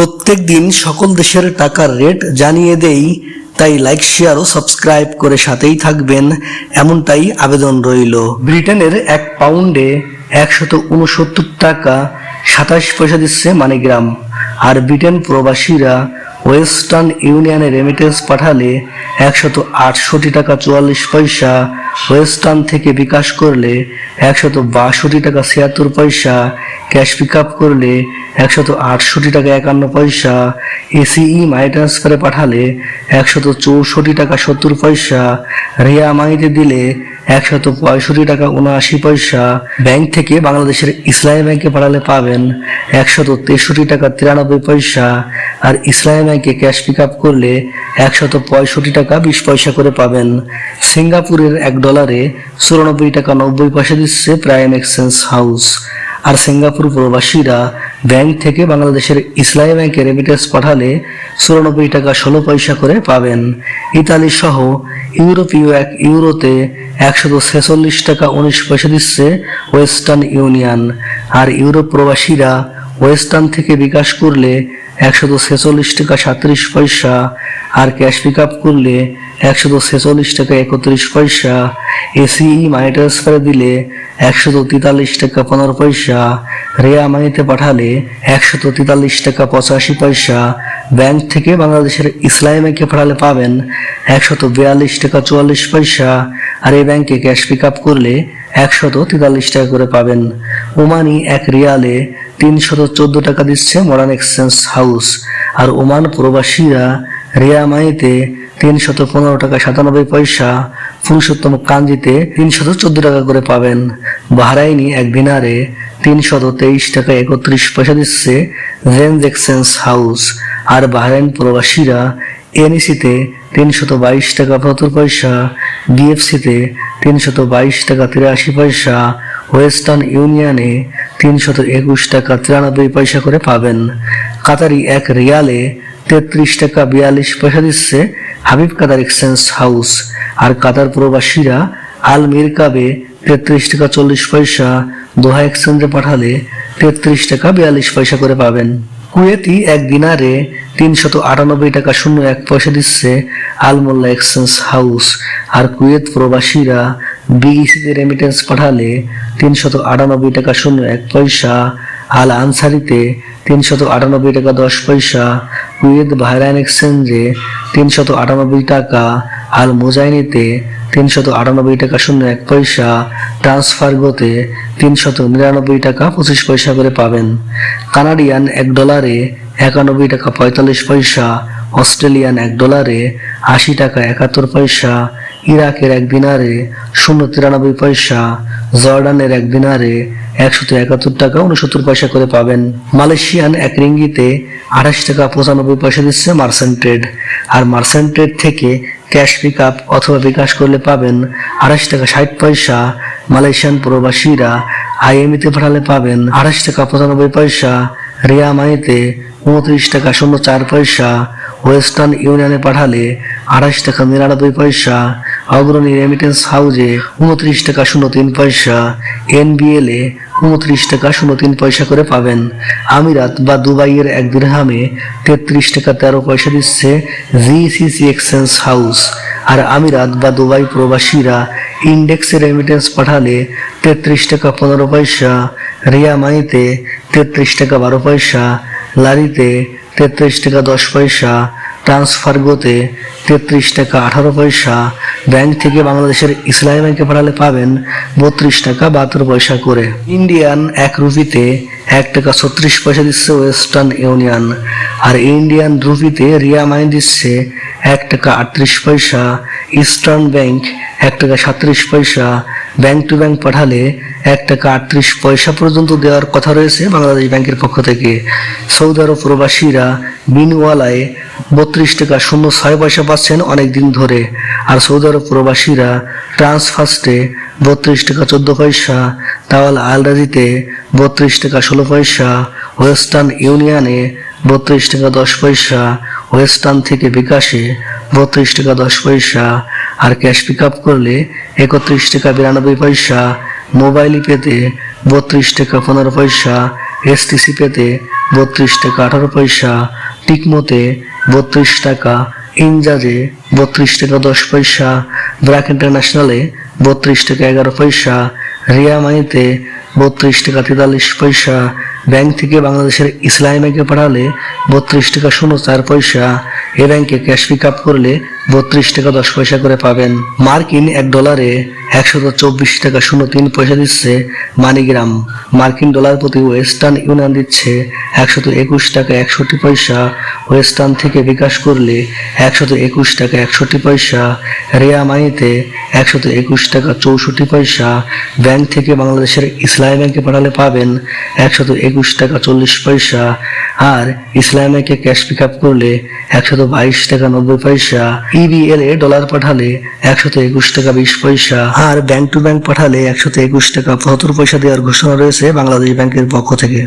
প্রত্যেক দিন সকল দেশের টাকার রেট জানিয়ে দেই, তাই লাইক শেয়ার ও সাবস্ক্রাইব করে সাথেই থাকবেন। এমনটাই আবেদন রইল। ব্রিটেনের এক পাউন্ডে একশত উনসত্তর টাকা সাতাশ পয়সা দিচ্ছে মানিগ্রাম। আর ব্রিটেন প্রবাসীরা ওয়েস্টার্ন ইউনিয়নে রেমিটেন্স পাঠালে একশত আটষট্টি টাকা চুয়াল্লিশ পয়সা, ওয়েস্টার্ন থেকে বিকাশ করলে একশত বাষট্টি টাকা ছিয়াত্তর পয়সা ক্যাশ পিক আপ করলে একশত আটষট্টি টাকা একান্ন পয়সা এসিই মাই ট্রান্সফারে পাঠালে একশত চৌষট্টি টাকা সত্তর পয়সা, রিয়া মাইতে দিলে একশত পঁয়ষট্টি টাকা উনআশি পয়সা ব্যাংক থেকে বাংলাদেশের ইসলামী ব্যাংকে পাঠালে পাবেন একশত তেষট্টি টাকা তিরানব্বই পয়সা। আর ইসলামী ব্যাংকে ক্যাশ পিক আপ করলে একশত পঁয়ষট্টি টাকা বিশ পয়সা করে পাবেন। সিঙ্গাপুরের এক ডলারে চুরানব্বই টাকা নব্বই পয়সা দিচ্ছে প্রাইম এক্সচেঞ্জ হাউস। আর সিঙ্গাপুর প্রবাসীরা ব্যাংক থেকে বাংলাদেশের ইসলামী ব্যাংকে রেমিটেন্স পাঠালে চুরানব্বই টাকা ষোলো পয়সা করে পাবেন। ইতালি সহ ইউরোপীয় এক, ইউরোতে একশত ছেচল্লিশ টাকা উনিশ পয়সা দিচ্ছে ওয়েস্টার্ন ইউনিয়ন। আর ইউরোপ প্রবাসীরা ওয়েস্টার্ন থেকে বিকাশ করলে একশত ছেচল্লিশ টাকা সাঁত্রিশ পয়সা, আর ক্যাশ পিক আপ করলে একশত ছেচল্লিশ টাকা একত্রিশ পয়সা। এসিই মানি ট্রান্সফারে দিলে একশত তেতাল্লিশ টাকা পনেরো পয়সা। রেয়া মানিতে পাঠালে একশত তেতাল্লিশ টাকা পঁচাশি পয়সা। ব্যাংক থেকে বাংলাদেশের ইসলামী ব্যাংকে পাঠালে পাবেন একশত বিয়াল্লিশ টাকা চুয়াল্লিশ পয়সা। আর এই ব্যাংকে ক্যাশ পিক আপ করলে একশত তেতাল্লিশ টাকা করে পাবেন। ওমানি এক রিয়ালে তিনশত চোদ্দ টাকা দিচ্ছে মডার্ন এক্সচেঞ্জ হাউস আর ওমান প্রবাসীরা রিয়া তিনশত পনেরো টাকা সাতানব্বই পয়সা। পুরুষোত্তম কাঞ্জিতে তিনশত চোদ্দ টাকা করে পাবেন। বাহরাইনি এক দিনারে তিনশত তেইশ টাকা একত্রিশ পয়সা দিচ্ছে রেঞ্জ এক্সচেঞ্জ হাউস আর বাহরাইন প্রবাসীরা এনইসিতে তিনশত বাইশ টাকা পঁচাত্তর পয়সা, ডিএফসিতে তিনশত বাইশ টাকা তিরাশি পয়সা, ওয়েস্টার্ন ইউনিয়নে তিনশত একুশ টাকা তিরানব্বই পয়সা করে পাবেন। কাতারি এক রিয়ালে তেত্রিশ টাকা বিয়াল্লিশ পয়সা দিচ্ছে হাবিব কাতার এক্সচেঞ্জ হাউস আর কাতার প্রবাসীরা আল মিরকাবে তেত্রিশ টাকা চল্লিশ পয়সা দোহা এক্সচেঞ্জে পাঠালে তেত্রিশ টাকা বিয়াল্লিশ পয়সা করে পাবেন। কুয়েতি এক দিনারে তিনশত আটানব্বই টাকা শূন্য এক পয়সা দিচ্ছে আলমোল্লা এক্সচেঞ্জ হাউস। আর কুয়েত প্রবাসীরা বিইসিতে রেমিটেন্স পাঠালে তিনশত আটানব্বই টাকা শূন্য এক পয়সা, আল আনসারিতে তিনশত আটানব্বই টাকা দশ পয়সা কুয়েত বাহরাইন এক্সচেঞ্জে তিনশত আটানব্বই টাকা, আল মোজাইনিতে তিনশত আটানব্বই টাকা শূন্য এক পয়সা, ট্রান্সফারগোতে তিনশত নিরানব্বই টাকা পঁচিশ পয়সা করে পাবেন। কানাডিয়ান এক ডলারে একানব্বই টাকা পঁয়তাল্লিশ পয়সা, অস্ট্রেলিয়ান এক ডলারে আশি টাকা একাত্তর পয়সা, ইরাকের এক দিনারে শূন্য তিরানব্বই পয়সা, জর্ডানের এক দিনারে একশত একাত্তর টাকা, উনসত্তর পয়সা করে পাবেন। মালয়েশিয়ান এক রিঙ্গিতে আঠাশ টাকা, পঁচানব্বই পয়সা দিচ্ছে মার্সেন্ট ট্রেড। আর মার্সেন্ট ট্রেড থেকে ক্যাশ পিক আপ অথবা বিকাশ করলে পাবেন আঠাশ টাকা, ষাট পয়সা। মালয়েশিয়ান প্রবাসীরা আইএমইতে পাঠালে পাবেন আঠাশ টাকা, পঁচানব্বই পয়সা। রিয়া মানিতে উনত্রিশ টাকা, শূন্য চার পয়সা। ওয়েস্টার্ন ইউনিয়নে পাঠালে আঠাশ টাকা, নিরানব্বই পয়সা। অগ্রণী রেমিটেন্স হাউজে উনত্রিশ টাকা শূন্য তিন পয়সা এনবিএল এ উনত্রিশ টাকা শূন্য তিন পয়সা করে পাবেন। আমিরাত বা দুবাইয়ের এক দিরহামে তেত্রিশ টাকা তেরো পয়সা দিচ্ছে জিসিসি এক্সচেঞ্জ হাউস আর আমিরাত বা দুবাই প্রবাসীরা ইন্ডেক্সে রেমিটেন্স পাঠালে তেত্রিশ টাকা পনেরো পয়সা, রিয়া মানিতে তেত্রিশ টাকা বারো পয়সা, লারিতে তেত্রিশ টাকা দশ পয়সা ট্রান্সফারগোতে তেত্রিশ টাকা আঠারো পয়সা। ব্যাংক থেকে বাংলাদেশের ইসলামী ব্যাংকে পাঠালে পাবেন বত্রিশ টাকা বাহাত্তর পয়সা করে। ইন্ডিয়ান এক রুপিতে এক টাকা ছত্রিশ পয়সা দিচ্ছে ওয়েস্টার্ন ইউনিয়ন আর ইন্ডিয়ান রুপিতে রিয়া মানি দিচ্ছে এক টাকা আটত্রিশ পয়সা। ইস্টার্ন ব্যাংক এক টাকা সাত্রিশ পয়সা। ব্যাংক টু ব্যাংক পাঠালে এক টাকা আটত্রিশ পয়সা পর্যন্ত দেওয়ার কথা রয়েছে বাংলাদেশ ব্যাংকের পক্ষ থেকে। সৌদি আরব প্রবাসীরা বিনওয়ালায় বত্রিশ টাকা শূন্য ছয় পয়সা পাচ্ছেন অনেক দিন ধরে। আর সৌদি আরব প্রবাসীরা ট্রান্সফার্স্টে বত্রিশ টাকা চোদ্দ পয়সা, তাওয়াল আলরাজিতে বত্রিশ টাকা ষোলো পয়সা, ওয়েস্টার্ন ইউনিয়নে বত্রিশ টাকা দশ পয়সা, ওয়েস্টার্ন থেকে বিকাশে বত্রিশ টাকা দশ পয়সা। আর ক্যাশ পিক আপ করলে একত্রিশ টাকা বিরানব্বই পয়সা। মোবাইল পেতে বত্রিশ টাকা পনেরো পয়সা। এসটিসি পেতে বত্রিশ টাকা আঠারো পয়সা। টিকমোতে বত্রিশ টাকা, ইনজাজে বত্রিশ টাকা দশ পয়সা। ব্র্যাক ইন্টারন্যাশনালে বত্রিশ টাকা এগারো পয়সা। রিয়া মানিতে বত্রিশ টাকা তেতাল্লিশ পয়সা। ব্যাংক থেকে বাংলাদেশের ইসলামী ব্যাংকে পাঠালে বত্রিশ টাকা শূন্য চার পয়সা। এ ব্যাংকে ক্যাশ পিক আপ করলে বত্রিশ টাকা দশ পয়সা করে পাবেন। মার্কিন এক ডলারে একশত চব্বিশ টাকা শূন্য তিন পয়সা দিচ্ছে মানিগ্রাম। মার্কিন ডলার প্রতি ওয়েস্টার্ন ইউনিয়ন দিচ্ছে একশত একুশ টাকা একষট্টি পয়সা। ওয়েস্টার্ন থেকে বিকাশ করলে একশত একুশ টাকা একষট্টি পয়সা। রিয়া মানিতে একশত একুশ টাকা চৌষট্টি পয়সা। ব্যাংক থেকে বাংলাদেশের ইসলামী ব্যাংকে পাঠালে পাবেন একশত একুশ টাকা চল্লিশ পয়সা। আর ইসলামী ব্যাংকে ক্যাশ পিক আপ করলে একশত বাইশ টাকা নব্বই পয়সা। ইবিএল এ ডলার পাঠালে একশত একুশ টাকা বিশ পয়সা আর ব্যাংক টু ব্যাংক পাঠালে একশত একুশ টাকা পঁচাত্তর পয়সা দেওয়ার ঘোষণা রয়েছে বাংলাদেশ ব্যাংকের পক্ষ থেকে।